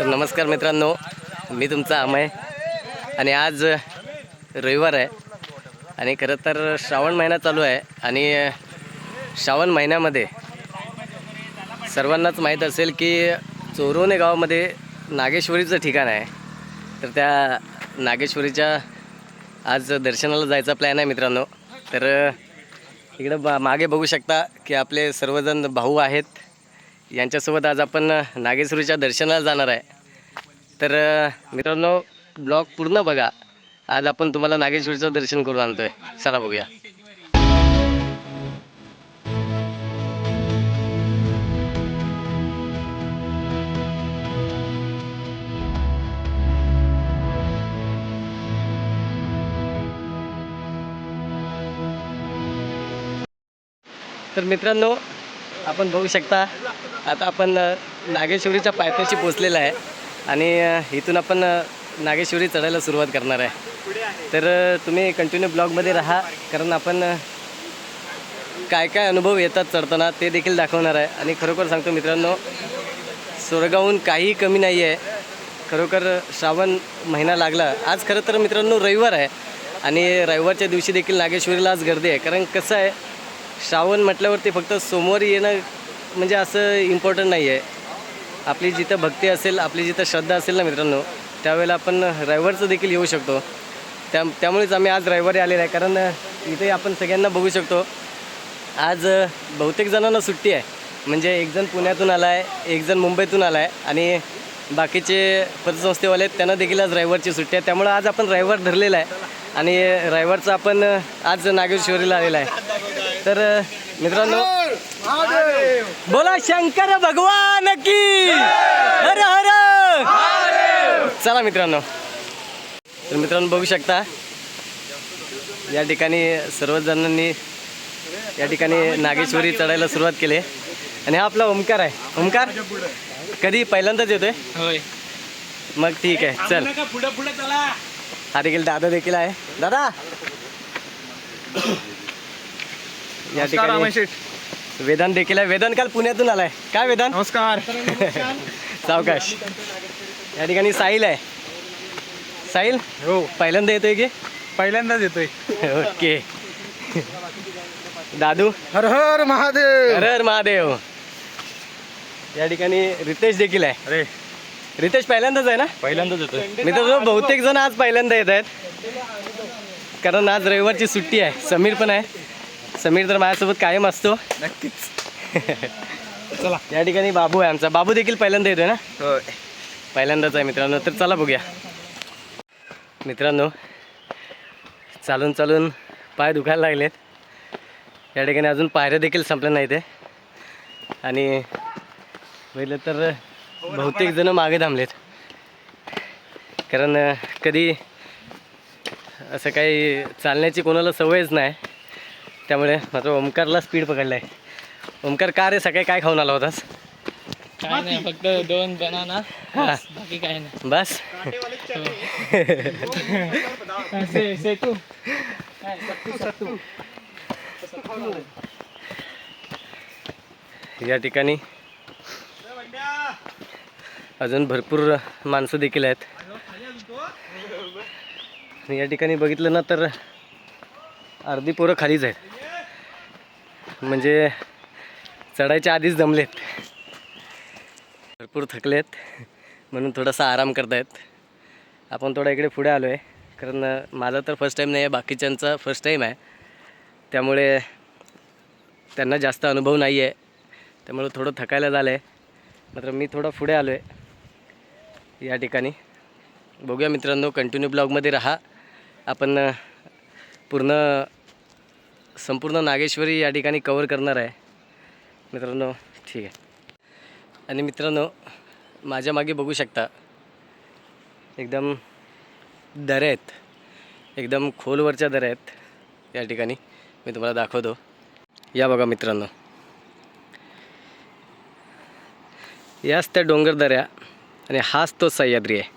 तर नमस्कार मित्रांनो मी तुमचा अमय आणि आज रविवार आहे आणि खरं तर श्रावण महिना चालू आहे आणि श्रावण महिन्यामध्ये सर्वांनाच माहीत असेल की चोरोने गावामध्ये नागेश्वरीचं ठिकाण आहे. तर त्या नागेश्वरीच्या आज दर्शनाला जायचा प्लॅन आहे मित्रांनो. तर इकडं बा मागे बघू शकता की आपले सर्वजण भाऊ आहेत. यांच्यासोबत आज आपण नागेश्वरीच्या दर्शनाला जाणार आहे. तर मित्रांनो ब्लॉग पूर्ण बघा. आज आपण तुम्हाला नागेश्वरीचं दर्शन करून आणतोय. चला बघूया. तर मित्रांनो आपण बघू शकता आता आपण नागेश्वरीच्या पायथ्याशी पोचलेला आहे आणि इथून आपण नागेश्वरी चढायला सुरुवात करणार आहे. तर तुम्ही कंटिन्यू ब्लॉगमध्ये राहा कारण आपण काय काय अनुभव येतात चढताना ते देखील दाखवणार आहे. आणि खरोखर सांगतो मित्रांनो स्वर्गाहून काही कमी नाही आहे खरोखर श्रावण महिना लागला. आज खरं तर मित्रांनो रविवार आहे. आणि रविवारच्या दिवशी देखील नागेश्वरीला आज गर्दी आहे. कारण कसं आहे श्रावण म्हटल्यावरती फक्त सोमवारी येणं म्हणजे असं इम्पॉर्टंट नाही आहे आपली जिथं भक्ती असेल आपली जिथं श्रद्धा असेल ना मित्रांनो त्यावेळेला आपण रविवारचं देखील येऊ शकतो. त्या त्यामुळेच आम्ही आज रविवारी आलेलो आहे कारण इथे आपण सगळ्यांना बघू शकतो. आज बहुतेक जणांना सुट्टी आहे. म्हणजे एक जण पुण्यातून आला आहे एक जण मुंबईतून आला आहे आणि बाकीचे पतसंस्थेवाले आहेत त्यांना देखील आज रविवारची सुट्टी आहे. त्यामुळं आज आपण रविवार धरलेला आहे आणि रविवारचं आपण आज नागेश्वरीला आलेला आहे. तर मित्रांनो बोला शंकर भगवान की! हर हर! चला मित्रांनो. तर मित्रांनो बघू शकता या ठिकाणी सर्वच जणांनी या ठिकाणी नागेश्वरी चढायला सुरुवात केली. आणि हा आपला ओमकार आहे. ओमकार कधी पहिल्यांदाच येतोय? मग ठीक आहे चल. पुढे पुढे चला. हा देखील दादा देखील आहे. दादा! या ठिकाणी वेदांत देखील आहे. वेदांत काल पुण्यातून आलाय. काय वेदांत? नमस्कार. सावकाश. या ठिकाणी साहिल आहे. साहिल हो. पहिल्यांदा येतोय की? पहिल्यांदाच येतोय. ओके. दादू? हर हर महादेव. हर हर महादेव. या ठिकाणी रितेश देखील आहे. अरे. रितेश पहिल्यांदाच आहे ना? पहिल्यांदाच येतोय. मित्रांनो बहुतेक जण आज पहिल्यांदा येत आहेत. कारण आज रविवारची सुट्टी आहे. समीर पण आहे. समीर तर माझ्यासोबत कायम असतो. नक्कीच. चला या ठिकाणी बाबू आहे आमचा. बाबू देखील पहिल्यांदा येतोय ना? होय. पहिल्यांदाच आहे मित्रांनो. तर चला बघूया. मित्रांनो चालून चालून पाय दुखायला लागलेत. या ठिकाणी अजून पायऱ्या देखील संपल्या नाही ते आणि पहिलं तर बहुतेक जण मागे थांबलेत. कारण कधी असं काही चालण्याची कोणाला सवयच नाही. त्यामुळे मात्र ओमकारला स्पीड पकडला आहे ओमकार का रे? सकाळी काय खाऊन आला होतास? काय नाही फक्त दोन बनाना हा. बाकी काय नाही. बस. से- सेतू काय, सत्तू, सत्तू. या ठिकाणी अजून भरपूर माणसं देखील आहेत. आणि या ठिकाणी बघितलं ना तर अर्धी पोरं खालीच आहेत. म्हणजे चढायच्या आधीच जमलेत भरपूर थकलेत. म्हणून थोडासा आराम करतायत. आपण थोडा इकडे पुढे आलो आहे कारण माझा तर फर्स्ट टाईम नाही आहे बाकीच्यांचा फर्स्ट टाईम आहे. त्यामुळे त्यांना जास्त अनुभव नाही आहे त्यामुळे थोडं थकायला झालं आहे मात्र मी थोडं पुढे आलो आहे या ठिकाणी. बघूया मित्रांनो कंटिन्यू ब्लॉगमध्ये राहा. आपण पूर्ण संपूर्ण नागेश्वरी या ठिकाणी कवर करणार आहे. मित्रांनो ठीक आहे. आणि मित्रांनो माझ्या मागे बघू शकता एकदम दऱ्या आहेत. एकदम खोलवरच्या दऱ्या आहेत या ठिकाणी. मी तुम्हाला दाखवतो. या बघा मित्रांनो. याच त्या डोंगर दऱ्या आणि हाच तो सह्याद्री आहे.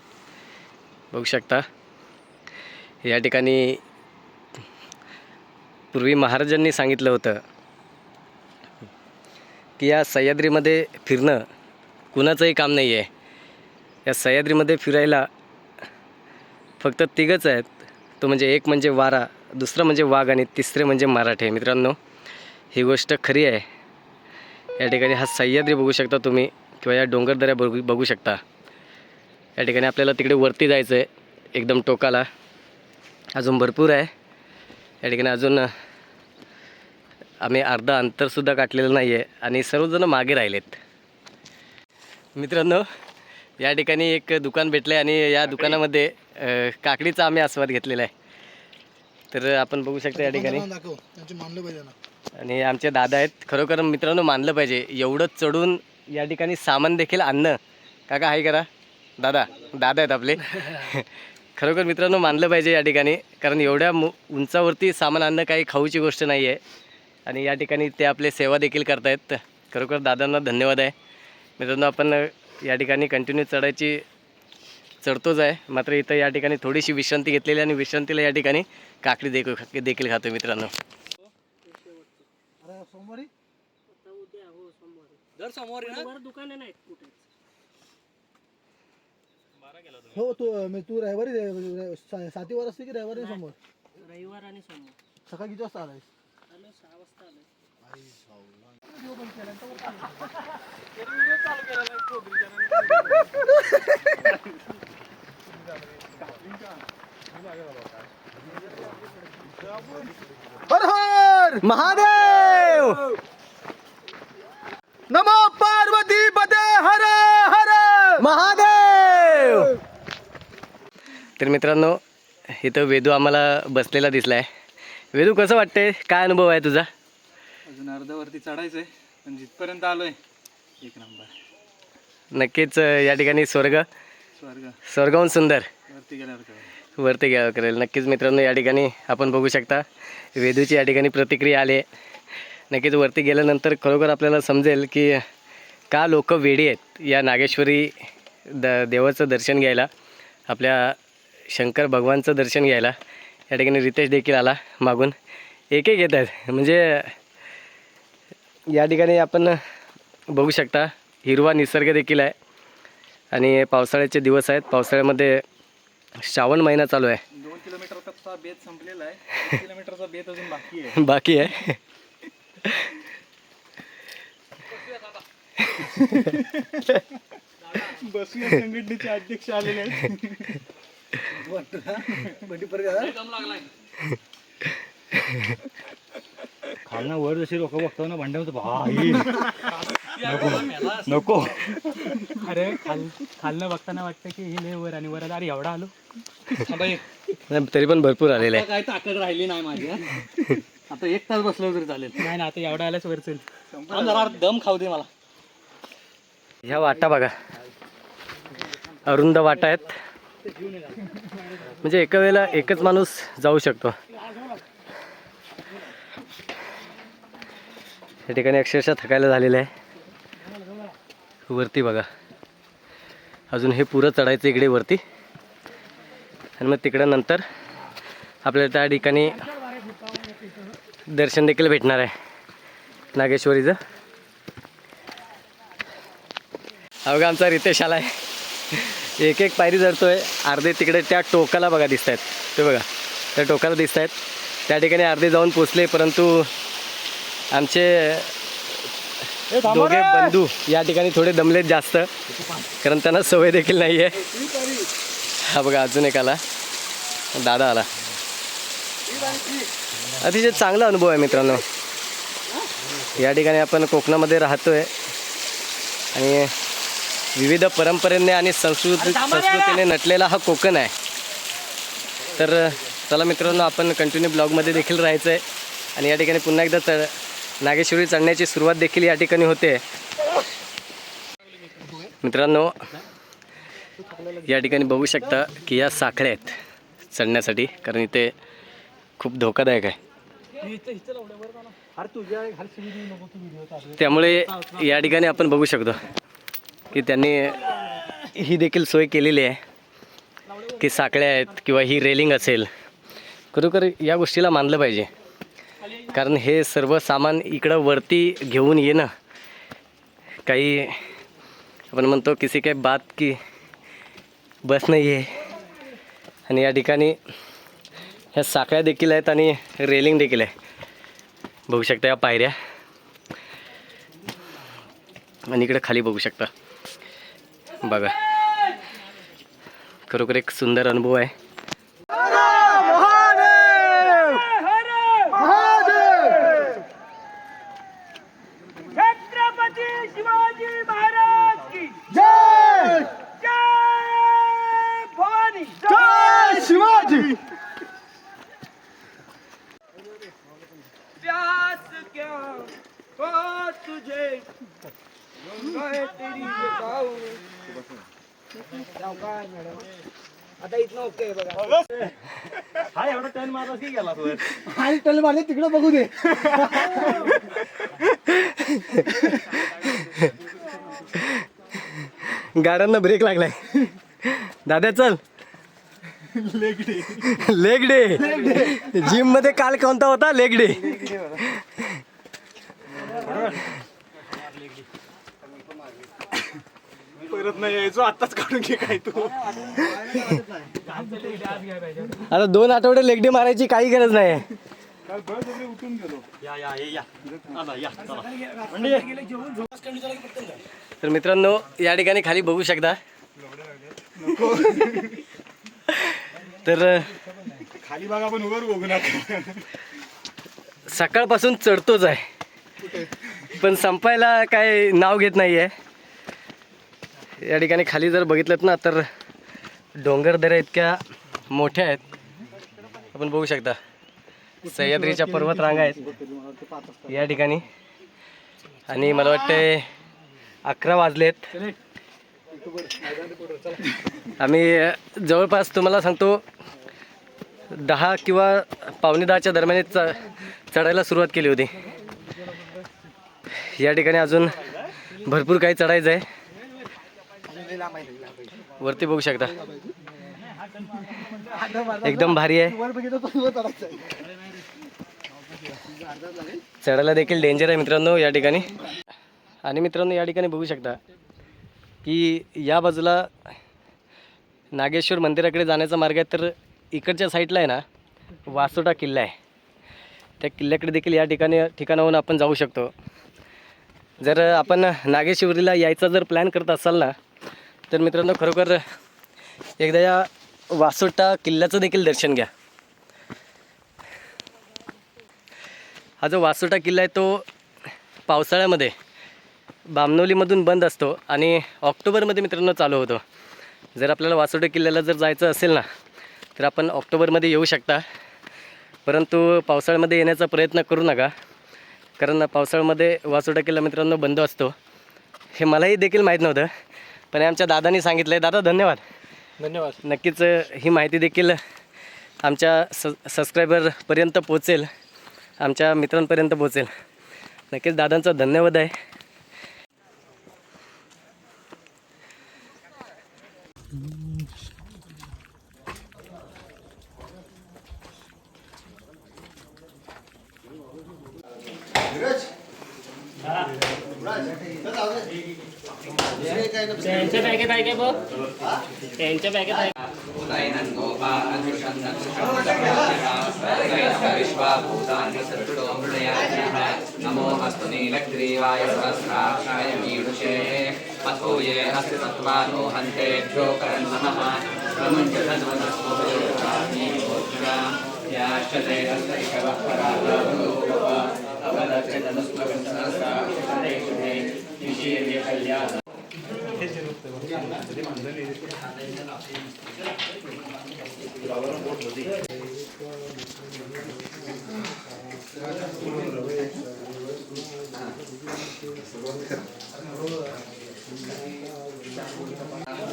बघू शकता. या ठिकाणी पूर्वी महाराजांनी सांगितलं होतं की या सह्याद्रीमध्ये फिरणं कुणाचंही काम नाही आहे. या सह्याद्रीमध्ये फिरायला फक्त तिघंच आहेत. तो म्हणजे एक म्हणजे वारा दुसरं म्हणजे वाघ आणि तिसरे म्हणजे मराठे. मित्रांनो ही गोष्ट खरी आहे. या ठिकाणी हा सह्याद्री बघू शकता तुम्ही किंवा या डोंगरदऱ्या बघू बघू शकता. या ठिकाणी आपल्याला तिकडे वरती जायचं आहे एकदम टोकाला. अजून भरपूर आहे. या ठिकाणी अजून आम्ही अर्धा अंतरसुद्धा काटलेलं नाही आहे आणि सर्वजण मागे राहिलेत. मित्रांनो या ठिकाणी एक दुकान भेटलं आहे आणि या दुकानामध्ये काकडीचा आम्ही आस्वाद घेतलेला आहे. तर आपण बघू शकता या ठिकाणी. आणि आमचे दादा आहेत. खरोखर मित्रांनो मानलं पाहिजे. एवढं चढून या ठिकाणी सामान देखील आणणं. काका हाय करा. दादा दादा आहेत आपले. खरोखर मित्रांनो मानलं पाहिजे या ठिकाणी कारण एवढ्या मु उंचावरती सामान आणणं काही खाऊची गोष्ट नाही आहे आणि या ठिकाणी ते आपले सेवा देखील करतायत. खरोखर दादांना धन्यवाद आहे. मित्रांनो आपण या ठिकाणी कंटिन्यू चढायची चढतोच आहे. मात्र इथं या ठिकाणी थोडीशी विश्रांती घेतलेली आहे आणि विश्रांतीला या ठिकाणी काकडी देखील देखील खातो मित्रांनो. अरे सोमवारी? हो तू मी तू रविवारी रे- सा- साती वर असते की रविवारी समोर? रविवार आणि सोमवार. सकाळी किती वाजता आलायस? आलो सहा वाजता आलो हर हर! महादेव! नमो पार्वती पते हर हर! महादेव तर मित्रांनो इथं वेदू आम्हाला बसलेला दिसला आहे वेदू कसं वाटतंय? काय अनुभव आहे तुझा? अजून अर्ध्यावरती चढायचंय पण जिथपर्यंत आलोय एक नंबर. नक्कीच या ठिकाणी स्वर्ग. स्वर्ग. स्वर्गहून सुंदर. वरती गेल्यावर कळेल. वरती घ्यावं करेल नक्कीच मित्रांनो या ठिकाणी आपण बघू शकता वेदूची या ठिकाणी प्रतिक्रिया आली आहे. नक्कीच वरती गेल्यानंतर खरोखर आपल्याला समजेल की का लोक वेडी आहेत या नागेश्वरी द देवाचं दर्शन घ्यायला आपल्या शंकर भगवानचं दर्शन घ्यायला. या ठिकाणी रितेश देखील आला मागून. एक एक येत आहेत. म्हणजे या ठिकाणी आपण बघू शकता हिरवा निसर्ग देखील आहे. आणि पावसाळ्याचे दिवस आहेत. पावसाळ्यामध्ये श्रावण महिना चालू आहे. दोन किलोमीटरचा बेत संपलेला आहे. किलोमीटरचा बेत अजून बाकी आहे. बाकी आहे. बसूया संघटनेचे अध्यक्ष आलेले आहेत. खालना वर जशी लोक बघतो ना भांड्यावर भाई. नको. अरे खाल खालनं बघताना वाटतं की ही लय वर आणि वर आलं. अरे एवढा आलो. नाही, तरी पण भरपूर आलेलं आहे. काय ताकद राहिली नाही माझी हा. आता एक तास बसलो तरी चालेल. नाही ना आता एवढा आलाच वर चल. थांब जरा दम खाऊ दे मला. ह्या वाटा बघा. अरुंद वाटा आहेत. म्हणजे एका वेळेला एकच माणूस जाऊ शकतो. या ठिकाणी अक्षरशः थकायला झालेलं आहे. वरती बघा. अजून हे पुरं चढायचं इकडे वरती. आणि मग तिकडं नंतर आपल्याला त्या ठिकाणी दर्शन देखील भेटणार आहे. नागेश्वरीचं. अवघा आमचा रितेश आला आहे एक एक पायरी चढतोय. अर्धे तिकडे त्या टोकाला बघा दिसत आहेत ते बघा त्या टोकाला दिसत आहेत त्या ठिकाणी अर्धे जाऊन पोचले परंतु आमचे दोघे बंधू या ठिकाणी थोडे दमलेत जास्त. कारण त्यांना सवय देखील नाही आहे हा बघा अजून एक आला. दादा आला. अतिशय चांगला अनुभव आहे मित्रांनो. या ठिकाणी आपण कोकणामध्ये राहतोय. आणि विविध परंपरेने आणि संस्कृती संस्कृतीने नटलेला हा कोकण आहे. तर चला मित्रांनो आपण कंटिन्यू ब्लॉगमध्ये देखील राहायचं आहे आणि या ठिकाणी पुन्हा एकदा चढ नागेश्वरी चढण्याची सुरुवात देखील या ठिकाणी होते. मित्रांनो या ठिकाणी बघू शकता की या साखळ्या आहेत चढण्यासाठी. कारण इथे खूप धोकादायक आहे. त्यामुळे या ठिकाणी आपण बघू शकतो. की त्यांनी ही देखील सोय केलेली आहे की साखळ्या आहेत किंवा ही रेलिंग असेल. खरोखर या गोष्टीला मानलं पाहिजे. कारण हे सर्व सामान इकडं वरती घेऊन येणं काही आपण म्हणतो किसी काही बात की बस नाही आहे. आणि या ठिकाणी ह्या साखळ्या देखील आहेत आणि रेलिंग देखील आहे. बघू शकता या पायऱ्या. आणि इकडे खाली बघू शकता. बघा. खरोखर एक सुंदर अनुभव आहे. छत्रपती शिवाजी महाराज की जय. जय भवानी जय शिवाजी. प्यास क्या हो तुझे? आता इथनं ओके बघा हा एवढा टर्न मारला की गेला तू आणि मारले तिकडे बघू दे गाड्यांना ब्रेक लागलाय. दादा चल. लेग डे जिममध्ये काल कोणता होता? लेग डे परत नाही यायचो आताच काढून घे काय तू. आता दोन आठवडे लेग डे मारायची काही गरज नाही. तर मित्रांनो या ठिकाणी खाली बघू शकता. तर खाली बघा पण वर बघू नका. सकाळपासून चढतोच आहे. पण संपायला काय नाव घेत नाही आहे या ठिकाणी खाली जर बघितलं ना तर डोंगर दऱ्या इतक्या मोठ्या आहेत. आपण बघू शकता सह्याद्रीच्या पर्वत रांगा आहेत या ठिकाणी. आणि मला वाटते अकरा वाजलेत. आम्ही जवळपास तुम्हाला सांगतो दहा किंवा पावणे दहाच्या दरम्यान च चढायला सुरुवात केली होती. या ठिकाणी अजून भरपूर काही चढायचं आहे. वरती बघू शकता. एकदम भारी आहे. चढायला देखील डेंजर आहे मित्रांनो या ठिकाणी. आणि मित्रांनो या ठिकाणी बघू शकता की या बाजूला नागेश्वर मंदिराकडे जाण्याचा मार्ग आहे तर इकडच्या साईडला आहे ना वासोटा किल्ला आहे. त्या किल्ल्याकडे देखील या ठिकाणी ठिकाणाहून आपण जाऊ शकतो. जर आपण नागेश्वरीला यायचा जर प्लॅन करत असाल ना तर मित्रांनो खरोखर एकदा या वासोटा किल्ल्याचं देखील दर्शन घ्या. हा जो वासोटा किल्ला आहे तो पावसाळ्यामध्ये बामनोलीमधून बंद असतो आणि ऑक्टोबरमध्ये मित्रांनो चालू होतो. जर आपल्याला वासोटा किल्ल्याला जर जायचं असेल ना तर आपण ऑक्टोबरमध्ये येऊ शकता. परंतु पावसाळ्यामध्ये येण्याचा प्रयत्न करू नका कारण पावसाळ्यामध्ये वासोटा किल्ला मित्रांनो बंद असतो. हे मलाही देखील माहीत नव्हतं. पण आमच्या दादानी सांगितलं आहे दादा धन्यवाद. धन्यवाद. नक्कीच ही माहिती देखील आमच्या स सबस्क्रायबरपर्यंत पोचेल आमच्या मित्रांपर्यंत पोचेल नक्कीच दादांचा धन्यवाद आहे. त्यांच्या बॅगेत आहे का बघ त्यांच्या बॅगेत आहे नमो अस्तु नीलग्रीवाय सहस्राक्षाय मीडुषे अथो ये अस्ति तत्त्वानो हन्तेभ्यो करन् नमः याश्चते हस्तैकवः परालोकः अवदच्यतनुस्मगन् सहस्राक्षरे निशीर्य कल्याण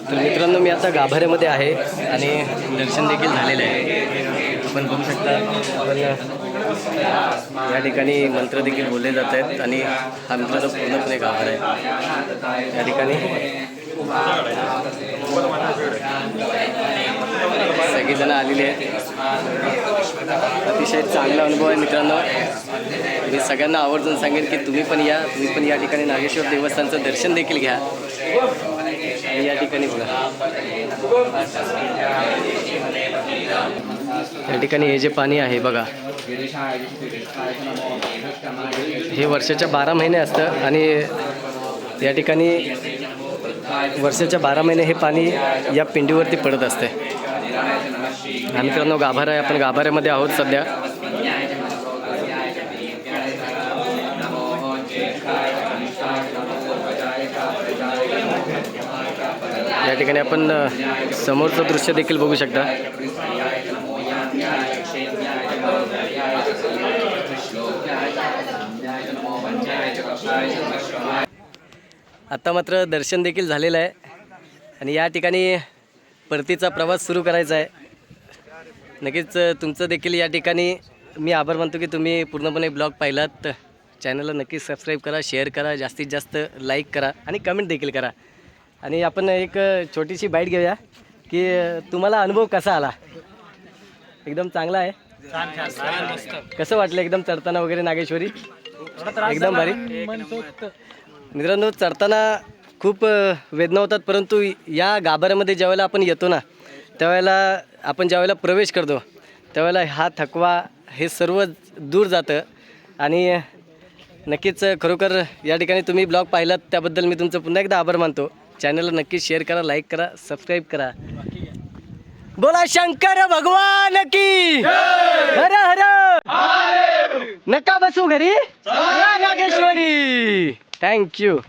तर मित्रांनो मी आता गाभाऱ्यामध्ये आहे आणि दर्शन देखील झालेलं आहे. आपण बघू शकता आपण या ठिकाणी मंत्र देखील बोलले जात आहेत आणि हा मित्रांनो पूर्णपणे गाभार आहे. या ठिकाणी सगळीजणं आलेली आहेत. अतिशय चांगला अनुभव आहे मित्रांनो. मी सगळ्यांना आवर्जून सांगेन की तुम्ही पण या तुम्ही पण या ठिकाणी नागेश्वर देवस्थानचं दर्शन देखील घ्या. आणि या ठिकाणी बघा. या ठिकाणी हे जे पाणी आहे बघा. हे वर्षाच्या बारा महिने असतं आणि या ठिकाणी वर्षाच्या बारा महिने हे पाणी या पिंडीवरती पडत असते. हा मित्रांनो गाभारा आहे आपण गाभाऱ्यामध्ये आहोत सध्या. या ठिकाणी आपण समोरचं दृश्य देखील बघू शकता. आता मात्र दर्शन देखील झालेलं आहे. आणि या ठिकाणी परतीचा प्रवास सुरू करायचा आहे. नक्कीच तुमचं देखील या ठिकाणी मी आभार मानतो की तुम्ही पूर्णपणे ब्लॉग पाहिलात. चॅनलला नक्कीच सबस्क्राईब करा शेअर करा जास्तीत जास्त लाईक करा आणि कमेंट देखील करा. आणि आपण एक छोटीशी बाईट घेऊया की तुम्हाला अनुभव कसा आला? एकदम चांगला आहे. कसं वाटलं एकदम चढताना वगैरे नागेश्वरी? एकदम भारी. मित्रांनो चढताना खूप वेदना होतात परंतु या गाभाऱ्यामध्ये ज्यावेळेला आपण येतो ना त्यावेळेला आपण ज्यावेळेला प्रवेश करतो त्यावेळेला हा थकवा हे सर्व दूर जातं. आणि नक्कीच खरोखर या ठिकाणी तुम्ही ब्लॉग पाहिलात त्याबद्दल मी तुमचं पुन्हा एकदा आभार मानतो. चॅनलला नक्की शेअर करा लाईक करा सबस्क्राईब करा. बोला शंकर भगवान की! हर हर! नका बसू घरी. Nageshwari Thank you.